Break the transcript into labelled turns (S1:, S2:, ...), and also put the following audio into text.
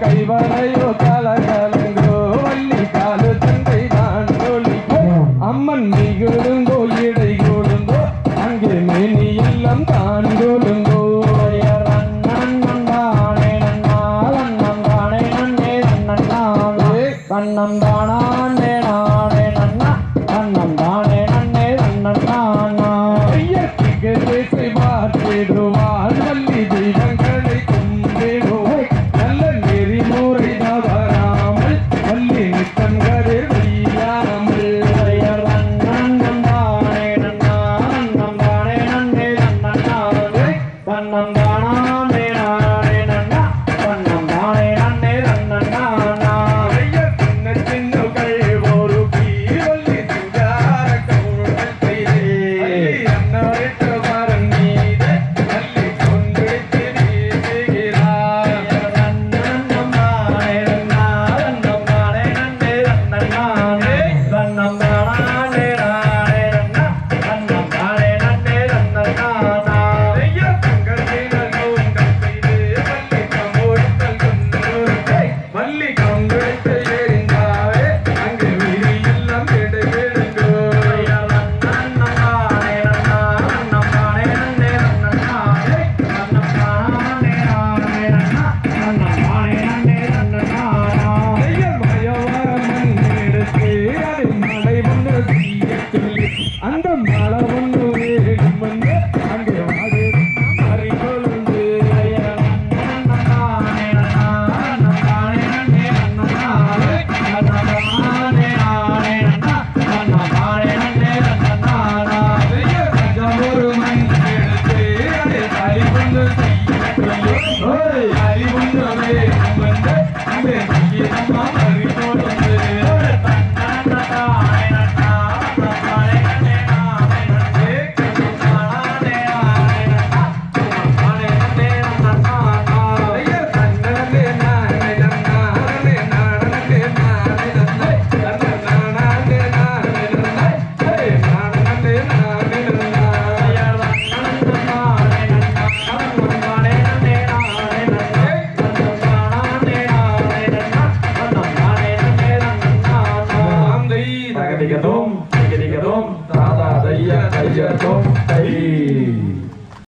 S1: கைவரையோ கலகலங்கோ வள்ளி காலு தந்தை தான் ஒழிக்கோ அம்மன் நீ கொழுங்கோ இடை கொழுங்கோ அங்கே மேனி எல்லாம் தான்.
S2: தந்தானான் வேணானே